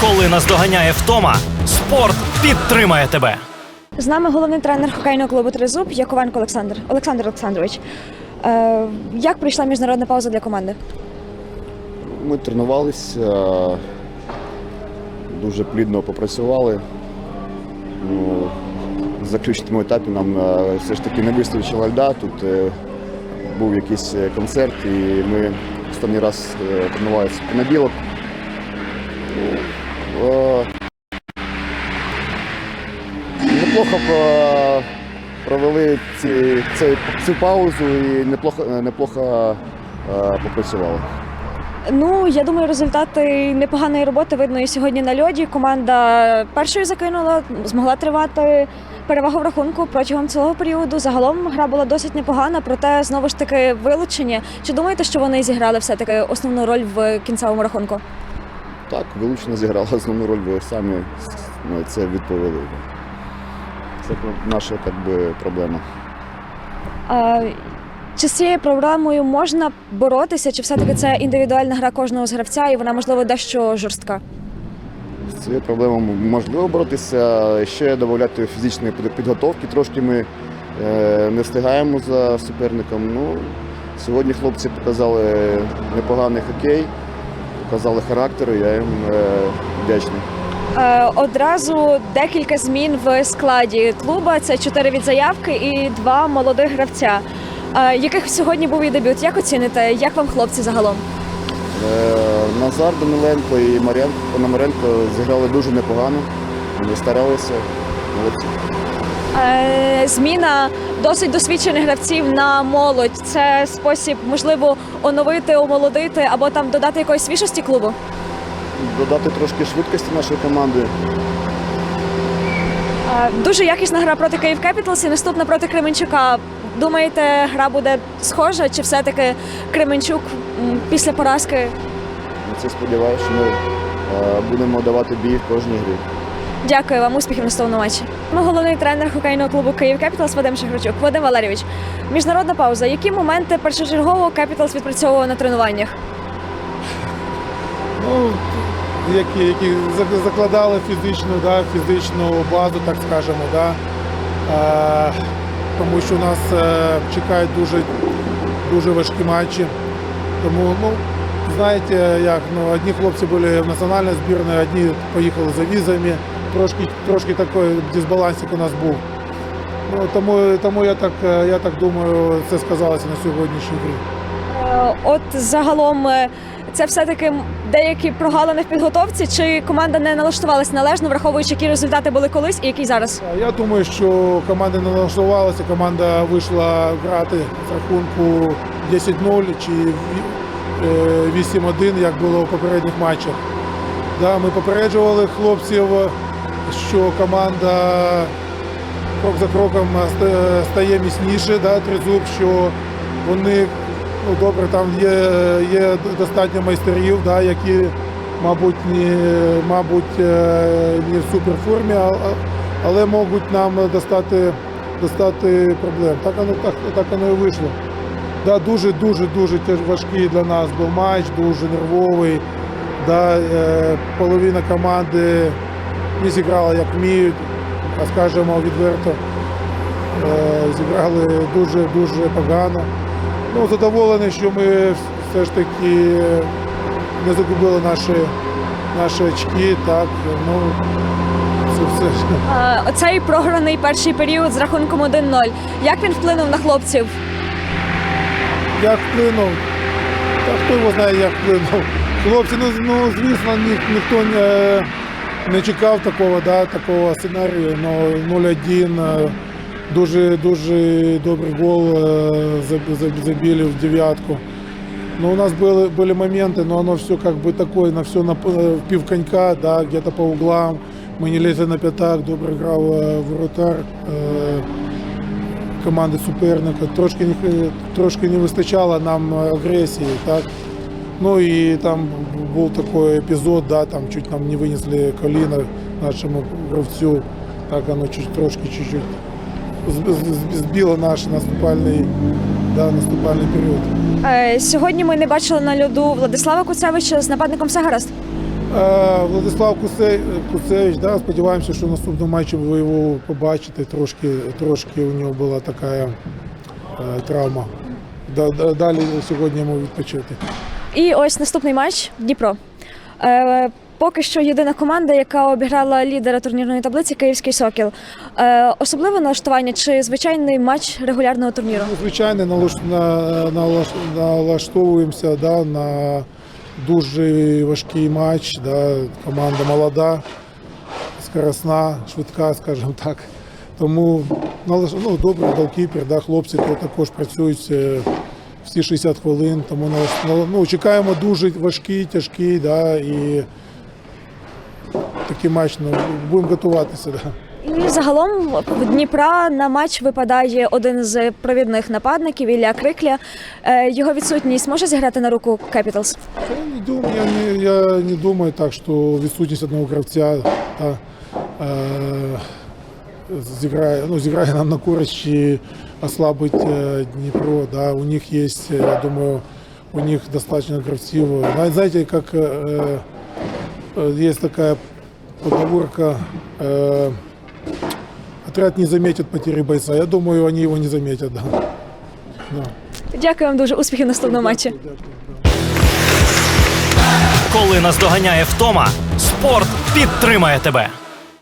Коли наздоганяє втома, спорт підтримає тебе. З нами головний тренер хокейного клубу Тризуб Яковенко Олександр Олександр Олександрович. Е, як прийшла міжнародна пауза для команди? Ми тренувалися, дуже плідно попрацювали. Ну, в заключному етапі нам е, все ж таки не вистачило льда. Тут е, був якийсь е, концерт, і ми останній раз е, тренувалися в понеділок. Неплохо провели ці, цей- цю паузу і неплохо, неплохо е, попрацювали. Ну я думаю, результати непоганої роботи видно і сьогодні на льоді. Команда першою закинула, змогла тривати перевагу в рахунку протягом цілого періоду. Загалом гра була досить непогана, проте знову ж таки вилучення. Чи думаєте, що вони зіграли все таки основну роль в кінцевому рахунку? Так, вилучно зіграла основну роль, ви самі ну, це відповіли. Це наша так би, проблема. А, чи з цією проблемою можна боротися, чи все-таки це індивідуальна гра кожного з гравця, і вона можливо дещо жорстка? З цією проблемою можливо боротися, ще додати фізичної підготовки. Трошки ми е, не встигаємо за суперником. Ну, сьогодні хлопці показали непоганий хокей, показали характер, і я їм е, вдячний. Е, одразу декілька змін в складі клуба. Це чотири від заявки і два молодих гравця. Е, яких сьогодні був і дебют? Як оціните? Як вам хлопці загалом? Назар Даниленко і Мар'ян Пономаренко зіграли дуже непогано. Вони старалися. Молодці. Е, зміна досить досвідчених гравців на молодь. Це спосіб, можливо, оновити, омолодити або там додати якоїсь свіжості клубу. Додати трошки швидкості нашої команди. Е, Дуже якісна гра проти Київ Кепіталс і наступна проти Кременчука. Думаєте, гра буде схожа, чи все-таки Кременчук м, після поразки? На це сподіваюся, що ми е, будемо давати бій в кожній грі. Дякую вам, успіхів на наступному матчі. Ми головний тренер хокейного клубу Київ Кепіталс Вадим Шахрачук. Вадим Валерійович, міжнародна пауза. Які моменти першочергово Кепіталс відпрацьовував на тренуваннях? Ну, які, які закладали фізичну, да, фізичну базу, так скажемо. Да. А, тому що у нас е, чекають дуже, дуже важкі матчі. Тому, ну, знаєте, як, ну, одні хлопці були в національній збірні, одні поїхали за візами. Трошки, трошки такий дисбалансик у нас був. Ну, тому, тому я так, е, я так думаю, це сказалося на сьогоднішній грі. Е, От загалом е, це все-таки деякі прогалини в підготовці, чи команда не налаштувалась належно, враховуючи, які результати були колись і які зараз? Я думаю, що команда не налаштувалася, команда вийшла грати з рахунку 10-0 чи ві- е, 8-1, як було в попередніх матчах. Да, ми попереджували хлопців, що команда крок за кроком стає міцніше, да, тризуб, що вони ну, добре, там є, є достатньо майстерів, да, які, мабуть, не, мабуть, е, не в суперформі, але можуть нам достати, достати проблем. Так воно, так, так воно і вийшло. Да, дуже, дуже, дуже важкий для нас був матч, дуже нервовий. Да, е, половина команди не зіграла як вміють, а скажемо відверто. Е, зіграли дуже дуже погано. Ну, задоволений, що ми все ж таки не загубили наші, наші очки. Так, ну, це все. Е, Оцей програний перший період з рахунком 1-0. Як він вплинув на хлопців? Як вплинув? Та хто його знає, як вплинув. Хлопці, ну, ну звісно, ні, ніхто не, не чекав такого, да, такого сценарію. Ну, 0-1. е, Дуже дуже добрий гол е, заб- заб- забили в дев'ятку. Ну, у нас были, были моменты, но оно все как бы такое, на все на п- в пив конька, да, где-то по углам. Мы не лезли на п'ятак, добре грав е, воротар е, команди суперника. Трошки не, х- трошки не вистачало нам агресії, так. Ну і там був такий епізод, да, там чуть нам не винесли коліна нашому гравцю. Так воно чуть, трошки чуть-чуть збило наш наступальний, да, наступальний період. Е, Сьогодні ми не бачили на льоду Владислава Куцевича з нападником все гаразд. Е, Владислав Кусе- Куцевич, да, сподіваємося, що в наступному матчі ви його побачите. Трошки, трошки у нього була така е, травма. Да- да- Далі сьогодні йому відпочити. І ось наступний матч Дніпро. Е, поки що єдина команда, яка обіграла лідера турнірної таблиці Київський Сокіл. Е, особливе налаштування чи звичайний матч регулярного турніру? Ну, Звичайно, налаш, на, налаш, налаштовуємося да, на дуже важкий матч. Да, команда молода, скоросна, швидка, скажімо так. Тому ну, добре, голкіпер, да, хлопці також працюють е, всі 60 хвилин. Тому нал- ну, чекаємо дуже важкий, тяжкий, да, і такий матч ну, будемо готуватися. Да. І загалом в Дніпра на матч випадає один з провідних нападників Ілля Крикля. Е, його відсутність може зіграти на руку Capitals? Я не думаю, я не, я не думаю так, що відсутність одного гравця та, е, зіграє, ну, зіграє нам на користь ослабить е, Дніпро. Да. У них є, я думаю, у них достатньо гравців. Знаете, Знаете, как э, э, есть такая поговорка, э, отряд не заметит потери бойца. Я думаю, они его не заметят. Да. Да. Дякую вам дуже успіхів в наступному матчі. Дякую, да. Коли наздоганяє втома, спорт підтримає тебе.